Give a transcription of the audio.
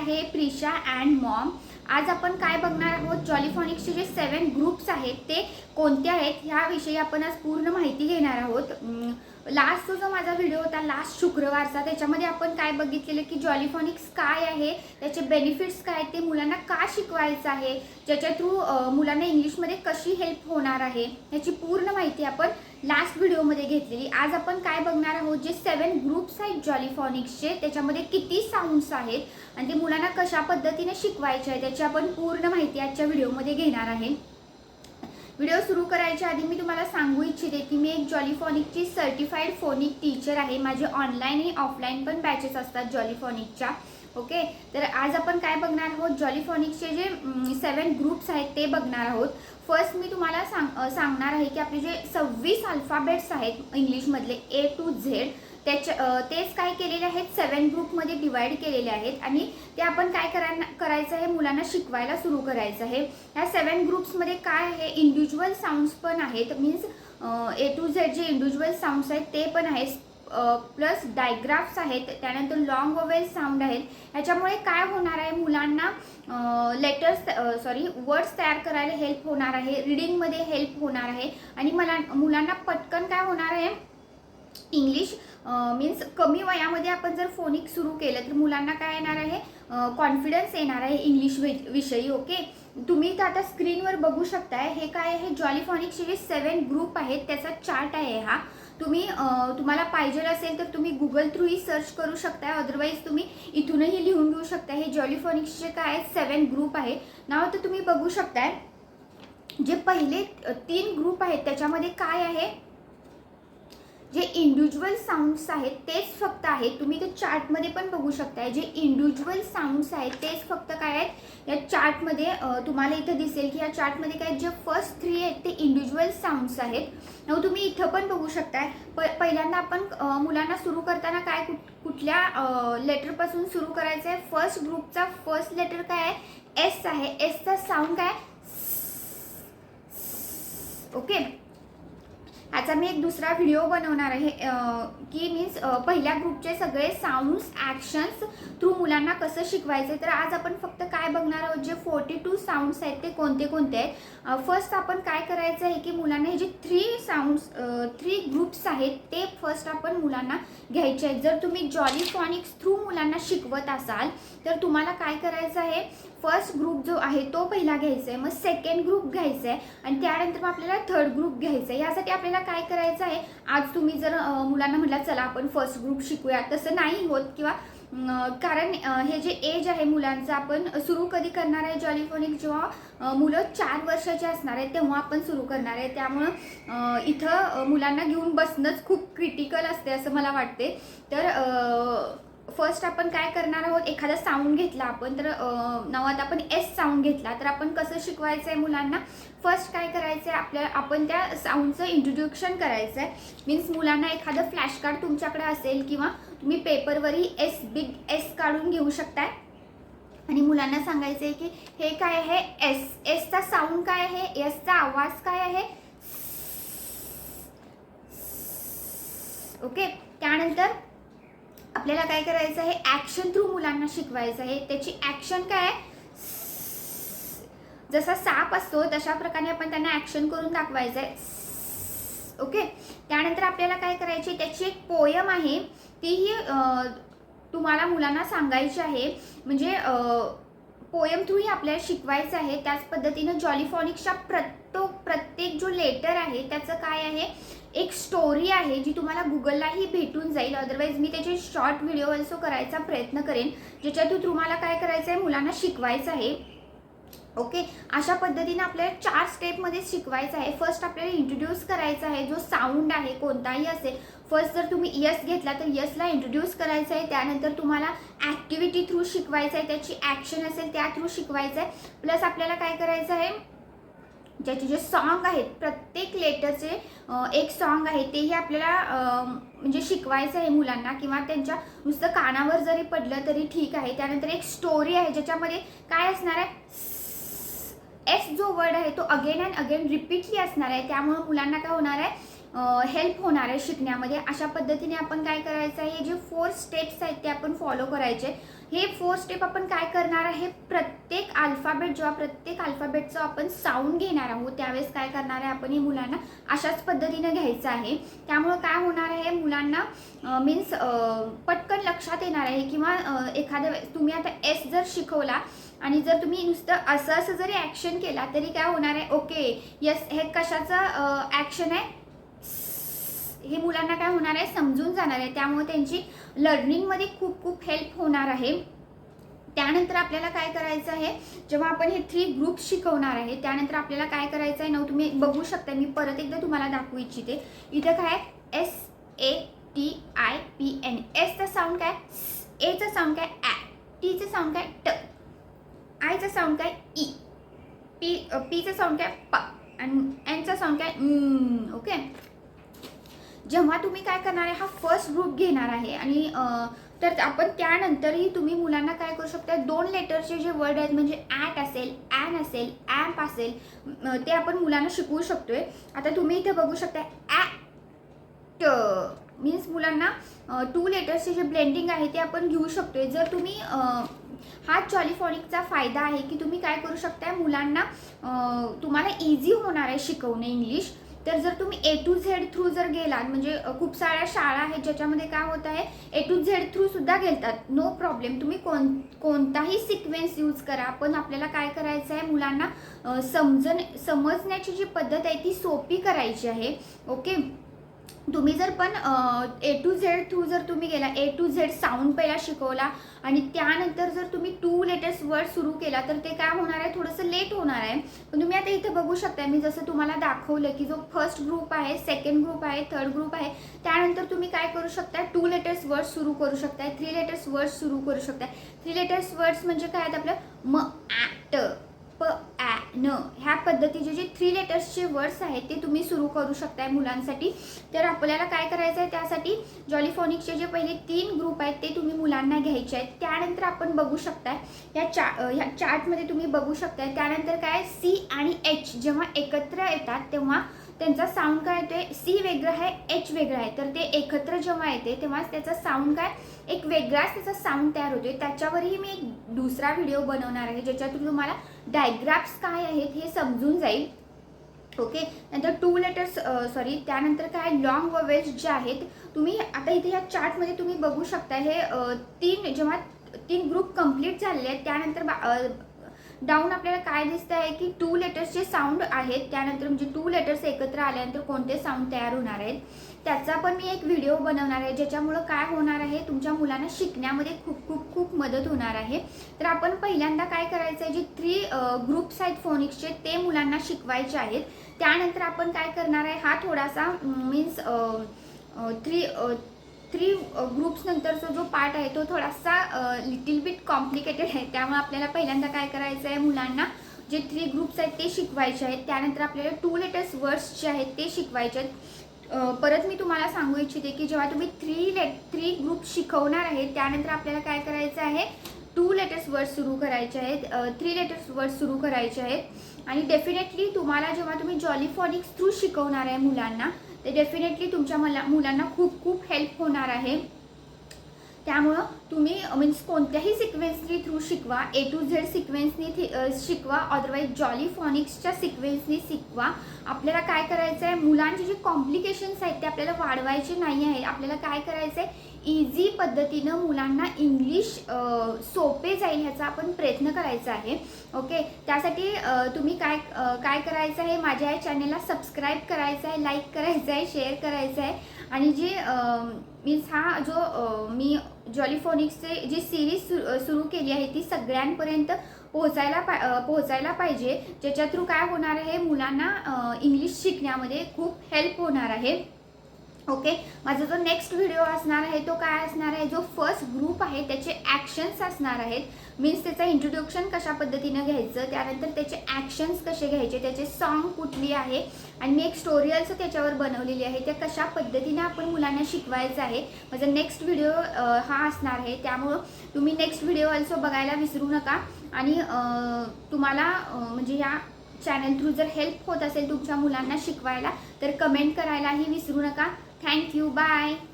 आहे Prisha and Maugham. आज आपण काय बघणार आहोत? जॉलिफॉनिक्सचे जे सेवन ग्रुप्स आहेत ते कोणते आहेत? ह्याविषयी आपण आज पूर्ण माहिती घेणार आहोत. लास्टचा जो माझा व्हिडिओ होता लास्ट शुक्रवारचा त्याच्यामध्ये आपण काय बघितलेलं की जॉलिफॉनिक्स काय आहे त्याचे बेनिफिट्स काय ते मुलांना का शिकवायचं आहे ज्याच्या थ्रू मुलांना इंग्लिशमध्ये कशी हेल्प होणार आहे याची पूर्ण माहिती आपण लास्ट व्हिडिओमध्ये घेतलेली. आज आपण काय बघणार आहोत जे सेवन ग्रुप्स आहेत जॉलिफॉनिक्सचे त्याच्यामध्ये किती साऊंड्स आहेत आणि ते मुलांना कशा पद्धतीने शिकवायचे आहे त्याची आपण पूर्ण माहिती आजच्या व्हिडिओमध्ये घेणार आहे. व्हिडिओ सुरू करायच्या आधी मी तुम्हाला सांगू इच्छिते की मी एक जॉलीफॉनिकची सर्टिफाईड फोनिक टीचर आहे. माझे ऑनलाईन आणि ऑफलाईन पण बॅचेस असतात जॉलीफॉनिकच्या. ओके? तर आज आपण काय बघणार आहोत? जॉलीफॉनिक्सचे जे सेवन ग्रुप्स आहेत ते बघणार आहोत. फर्स्ट मी तुम्हाला सांग सांगणार आहे की आपले जे सव्वीस अल्फाबेट्स आहेत इंग्लिशमधले ए टू झेड त्याच्या तेच काय केलेले आहेत? सेवन ग्रुपमध्ये डिवाईड केलेले आहेत. आणि ते आपण काय करायला करायचं आहे? मुलांना शिकवायला सुरू करायचं आहे. ह्या सेवन ग्रुप्समध्ये काय आहे? इंडिव्हिज्युअल साऊंड्स पण आहेत. मीन्स ए टू झेड जे इंडिव्हिज्युअल साऊंड्स आहेत ते पण आहेत. प्लस डायग्राफ्स आहेत. त्यानंतर लॉंग वोवेल साऊंड आहेत. ह्याच्यामुळे काय होणार आहे? मुलांना लेटर्स सॉरी वर्ड्स तयार करायला हेल्प होणार आहे. रिडिंगमध्ये हेल्प होणार आहे. आणि मला मुलांना पटकन काय होणार आहे? इंग्लिश मीन्स कमी वयामध्ये आपण जर फोनिक सुरू केलं तर मुलांना काय येणार आहे? कॉन्फिडन्स येणार आहे इंग्लिश वि- विषयी ओके तुम्ही तर आता स्क्रीनवर बघू शकताय हे काय आहे? जॉलीफॉनिक्सचे जे सेवन ग्रुप आहेत त्याचा चार्ट आहे हा. तुम्ही तुम्हाला पाहिजे असेल तर तुम्ही गुगल थ्रूही सर्च करू शकताय. अदरवाईज तुम्ही इथूनही लिहून घेऊ शकताय. हे जॉलीफॉनिक्सचे काय आहेत? सेवन ग्रुप आहे. नाव तर तुम्ही बघू शकताय. जे पहिले तीन ग्रुप आहेत त्याच्यामध्ये काय आहे? जे इंडिव्हिज्युअल साऊंड्स आहेत तेच फक्त आहेत. तुम्ही ते चार्टमध्ये पण बघू शकताय. जे इंडिव्हिज्युअल साऊंड्स आहेत तेच फक्त काय आहेत? या चार्टमध्ये तुम्हाला इथं दिसेल की या चार्टमध्ये काय जे फर्स्ट थ्री आहेत ते इंडिव्हिज्युअल साऊंड्स आहेत. मग तुम्ही इथं पण बघू शकताय. प पहिल्यांदा आपण मुलांना सुरू करताना काय कुठ कुठल्या लेटरपासून सुरू करायचं आहे फर्स्ट ग्रुपचा फर्स्ट लेटर काय आहे? एस आहे. एसचा साऊंड काय ओके ह्याचा मी एक दुसरा व्हिडिओ बनवणार आहे. की मीन्स पहिल्या ग्रुपचे सगळे साऊंड्स ॲक्शन्स थ्रू मुलांना कसं शिकवायचे तर आज आपण फक्त काय बघणार आहोत? जे फोर्टी टू साऊंड्स आहेत ते कोणते कोणते आहेत? फर्स्ट आपण काय करायचं आहे की मुलांना हे जे थ्री साऊंड्स थ्री ग्रुप्स आहेत ते फर्स्ट आपण मुलांना घ्यायचे आहेत. जर तुम्ही जॉलीफॉनिक्स थ्रू मुलांना शिकवत असाल तर तुम्हाला काय करायचं आहे? फर्स्ट ग्रुप जो आहे तो पहिला घ्यायचा आहे मग सेकंड ग्रुप घ्यायचा आहे आणि त्यानंतर मग आपल्याला थर्ड ग्रुप घ्यायचा आहे यासाठी आपल्याला काय करायचं आहे? आज तुम्ही जर मुलांना म्हटलं चला आपण फर्स्ट ग्रुप शिकूया तसं नाही होत किंवा कारण हे जे एज आहे मुलांचं आपण सुरू कधी करणार आहे जॉलीफोनिक जेव्हा मुलं चार वर्षाची असणार आहे तेव्हा आपण सुरू करणार आहे. त्यामुळं इथं मुलांना घेऊन बसणंच खूप क्रिटिकल असते असं मला वाटते तर फर्स्ट आपण काय करणार आहोत? एखादा साऊंड घेतला आपण तर नवात आपण एस साऊंड घेतला तर आपण कसं शिकवायचं आहे मुलांना? फर्स्ट काय करायचं आहे आपल्या आपण त्या साऊंडचं इंट्रोड्युक्शन करायचं आहे मीन्स मुलांना एखादं फ्लॅश कार्ड तुमच्याकडे असेल किंवा तुम्ही पेपरवरही एस बिग एस काढून घेऊ शकताय. आणि मुलांना सांगायचं आहे की हे काय आहे? एस एसचा साऊंड काय आहे? एसचा आवाज काय आहे? ओके त्यानंतर आपल्याला काय करायचं आहे? ॲक्शन थ्रू मुलांना शिकवायचं आहे. त्याची ॲक्शन काय आहे? जसा साप असतो तशा प्रकारे आपण त्यांना ॲक्शन करून दाखवायचं आहे ओके त्यानंतर आपल्याला काय करायची त्याची एक पोयम आहे. तीही तुम्हाला मुलांना सांगायची आहे. म्हणजे पोयम थ्रूही आपल्याला शिकवायचं आहे. त्याच पद्धतीनं जॉलिफॉनिक्सच्या प्रत्येक प्रत्येक जो लेटर आहे त्याचं काय आहे? एक स्टोरी आहे जी तुम्हाला गुगललाही भेटून जाईल. अदरवाईज मी त्याचे शॉर्ट व्हिडिओ ऑल्सो करायचा प्रयत्न करेन. ज्याच्यातून तुम्हाला काय करायचं आहे मुलांना शिकवायचं आहे. ओके अशा पद्धतीने आपल्याला चार स्टेपमध्ये शिकवायचं आहे. फर्स्ट आपल्याला इंट्रोड्यूस करायचा आहे जो साऊंड आहे कोणताही असेल. फर्स्ट जर तुम्ही यस घेतला तर यसला इंट्रोड्यूस करायचं आहे. त्यानंतर तुम्हाला ॲक्टिव्हिटी थ्रू शिकवायचं आहे. त्याची ॲक्शन असेल त्या थ्रू शिकवायचं आहे. प्लस आपल्याला काय करायचं आहे? ज्याचे जे सॉन्ग आहेत प्रत्येक लेटरचे एक सॉन्ग आहे तेही आपल्याला म्हणजे शिकवायचं आहे मुलांना किंवा त्यांच्या नुसतं कानावर जरी पडलं तरी ठीक आहे. त्यानंतर एक स्टोरी आहे ज्याच्यामध्ये काय असणार आहे? एस जो वर्ड आहे तो अगेन अँड अगेन रिपीटली असणार आहे. त्यामुळं मुलांना काय होणार आहे? हेल्प होणार आहे शिकण्यामध्ये. अशा पद्धतीने आपण काय करायचं आहे हे जे फोर स्टेप्स आहेत ते आपण फॉलो करायचे. हे फोर स्टेप आपण काय करणार आहे प्रत्येक अल्फाबेट जेव्हा प्रत्येक अल्फाबेटचं आपण साऊंड घेणार आहोत त्यावेळेस काय करणार आहे आपण हे मुलांना अशाच पद्धतीनं घ्यायचं आहे. त्यामुळं काय होणार आहे मुलांना मीन्स पटकन लक्षात येणार आहे किंवा एखाद्या वेळेस तुम्ही आता एस जर शिकवला आणि जर तुम्ही नुसतं असं असं जरी ॲक्शन केला तरी काय होणार आहे ओके यस हे कशाचं ॲक्शन आहे? हे मुलांना काय होणार आहे समजून जाणार आहे. त्यामुळे त्यांची लर्निंगमध्ये खूप खूप हेल्प होणार आहे. त्यानंतर आपल्याला काय करायचं आहे जेव्हा आपण हे थ्री ग्रुप शिकवणार आहे त्यानंतर आपल्याला काय करायचं आहे ना तुम्ही बघू शकता. मी परत एकदा तुम्हाला दाखवू इच्छिते. इथं काय S A T I P N एसचा sound काय? एचा साऊंड काय? ॲ टीचं साऊंड काय? ट आयचा साऊंड काय? ई पी पीचं साऊंड काय? प आणि एनचा साऊंड काय? ओके जेव्हा तुम्ही काय करणार आहे हा फर्स्ट ग्रुप घेणार आहे. आणि तर आपण त्यानंतरही तुम्ही मुलांना काय करू शकता दोन लेटरचे जे वर्ड आहेत म्हणजे ॲट असेल ॲन असेल ॲम्प असेल ते आपण मुलांना शिकवू शकतोय. आता तुम्ही इथे बघू शकता ॲट मीन्स मुलांना टू लेटर्सचे जे ब्लेंडिंग आहे ते आपण घेऊ शकतोय. जर तुम्ही हा चॉलिफॉनिकचा फायदा आहे की तुम्ही काय करू शकताय मुलांना तुम्हाला इझी होणार आहे शिकवणं इंग्लिश तर जर तुम्ही ए टू झेड थ्रू जर गेलात म्हणजे खूप साऱ्या शाळा आहेत ज्याच्यामध्ये काय होत आहे ए टू झेड थ्रू सुद्धा घेतात नो प्रॉब्लेम तुम्ही कोण कोणताही सिक्वेन्स यूज करा. पण आपल्याला काय करायचं आहे मुलांना समजण समजण्याची जी पद्धत आहे ती सोपी करायची आहे. ओके तुम्ही जर पण ए टू झेड थ्रू जर तुम्ही गेला ए टू झेड साऊंड पहिला शिकवला आणि त्यानंतर जर तुम्ही टू लेटेस्ट वर्ड सुरू केला तर ते काय होणार आहे? थोडंसं लेट होणार आहे. पण तुम्ही आता इथे बघू शकता मी जसं तुम्हाला दाखवलं की जो फर्स्ट ग्रुप आहे सेकंड ग्रुप आहे थर्ड ग्रुप आहे त्यानंतर तुम्ही काय करू शकता टू लेटेस्ट वर्ड सुरू करू शकताय थ्री लेटेस्ट वर्ड सुरू करू शकताय. थ्री लेटेस्ट वर्ड्स म्हणजे काय? आहेत आपलं म ॲट प न ह्या पद्धतीचे जे थ्री लेटर्सचे वर्ड्स आहेत ते तुम्ही सुरू करू शकताय मुलांसाठी. तर आपल्याला काय करायचं आहे त्यासाठी जॉलिफॉनिक्सचे जे पहिले तीन ग्रुप आहेत ते तुम्ही मुलांना घ्यायचे आहेत. त्यानंतर आपण बघू शकताय या चा ह्या चार्टमध्ये तुम्ही बघू शकताय. त्यानंतर काय सी आणि एच जेव्हा एकत्र येतात तेव्हा त्यांचा साऊंड काय येतोय? सी वेगळा आहे एच वेगळं आहे. तर ते एकत्र जेव्हा येते तेव्हाच त्याचा साऊंड काय? एक वेगळाच त्याचा साऊंड तयार होतोय. त्याच्यावरही मी एक दुसरा व्हिडिओ बनवणार आहे ज्याच्यातून तुम्हाला डायग्राफ्स काय आहेत हे समजून जाईल. ओके नंतर टू लेटर्स सॉरी त्यानंतर काय? लॉंग ववेल्स जे आहेत तुम्ही आता इथे या चार्टमध्ये तुम्ही बघू शकता हे तीन जेव्हा तीन ग्रुप कंप्लीट झालेले आहेत त्यानंतर बा डाऊन आपल्याला काय दिसतं आहे की टू लेटर्सचे साऊंड आहेत. त्यानंतर म्हणजे टू लेटर्स एकत्र आल्यानंतर कोणते साऊंड तयार होणार आहेत? त्याचा पण मी एक व्हिडिओ बनवणार आहे ज्याच्यामुळं काय होणार आहे तुमच्या मुलांना शिकण्यामध्ये खूप खूप खूप मदत होणार आहे. तर आपण पहिल्यांदा काय करायचं आहे जे थ्री ग्रुप्स आहेत फोनिक्सचे ते मुलांना शिकवायचे आहेत. त्यानंतर आपण काय करणार आहे हा थोडासा means three three groups uh, नंतरचा जो पार्ट आहे तो थोडासा लिटिल बिट कॉम्प्लिकेटेड आहे. त्यामुळे आपल्याला पहिल्यांदा काय करायचं आहे मुलांना जे थ्री ग्रुप्स आहेत ते शिकवायचे आहेत. त्यानंतर आपल्याला टू लेटर्स वर्ड्स जे आहेत ते शिकवायचे आहेत. Uh, परत मी तुम्हाला सांगू इच्छिते की जेव्हा तुम्ही थ्री लेट थ्री ग्रुप शिकवणार आहे त्यानंतर आपल्याला काय करायचं आहे? टू लेटर्स वर्ड सुरू करायचे आहेत. थ्री लेटर्स वर्ड सुरू करायचे आहेत. आणि डेफिनेटली तुम्हाला जेव्हा तुम्ही जॉलिफॉनिक्स थ्रू शिकवणार आहे मुलांना ते डेफिनेटली तुमच्या मला मुलांना खूप खूप हेल्प होणार आहे. त्यामुळं तुम्ही मीन्स कोणत्याही सिक्वेन्सनी थ्रू शिकवा. ए टू झेड सिक्वेन्सनी शिकवा. अदरवाईज जॉली फॉनिक्सच्या सिक्वेन्सनी शिकवा. आपल्याला काय करायचं आहे मुलांचे जे कॉम्प्लिकेशन्स आहेत ते आपल्याला वाढवायचे नाही आहे आपल्याला काय करायचं आहे इझी पद्धतीनं मुलांना इंग्लिश सोपे जाईल ह्याचा आपण प्रयत्न करायचा आहे. ओके? त्यासाठी तुम्ही काय काय करायचं आहे? माझ्या या चॅनेलला सबस्क्राईब करायचं आहे लाईक करायचं आहे शेअर करायचं आहे. आणि जे मीन्स हा जो मी जॉलिफोनिक्सचे जी सिरीज सु सुरू केली आहे ती सगळ्यांपर्यंत पोहोचायला पा पोहोचायला पाहिजे. ज्याच्या थ्रू काय होणार आहे? मुलांना इंग्लिश शिकण्यामध्ये खूप हेल्प होणार आहे. ओके माझा जो नेक्स्ट व्हिडिओ असणार आहे तो काय असणार आहे? जो फर्स्ट ग्रुप आहे त्याचे ॲक्शन्स असणार आहेत. मीन्स त्याचं इंट्रोडक्शन कशा पद्धतीनं घ्यायचं त्यानंतर त्याचे ॲक्शन्स कसे घ्यायचे त्याचे सॉन्ग कुठली आहे आणि मी एक स्टोरी असं त्याच्यावर बनवलेली आहे. त्या कशा पद्धतीने आपण मुलांना शिकवायचं आहे. माझा नेक्स्ट व्हिडिओ हा असणार आहे. त्यामुळं तुम्ही नेक्स्ट व्हिडिओ ऑल्सो बघायला विसरू नका. आणि तुम्हाला म्हणजे या चॅनल थ्रू जर हेल्प होत असेल तुमच्या मुलांना शिकवायला तर कमेंट करायलाही विसरू नका. Thank you. Bye.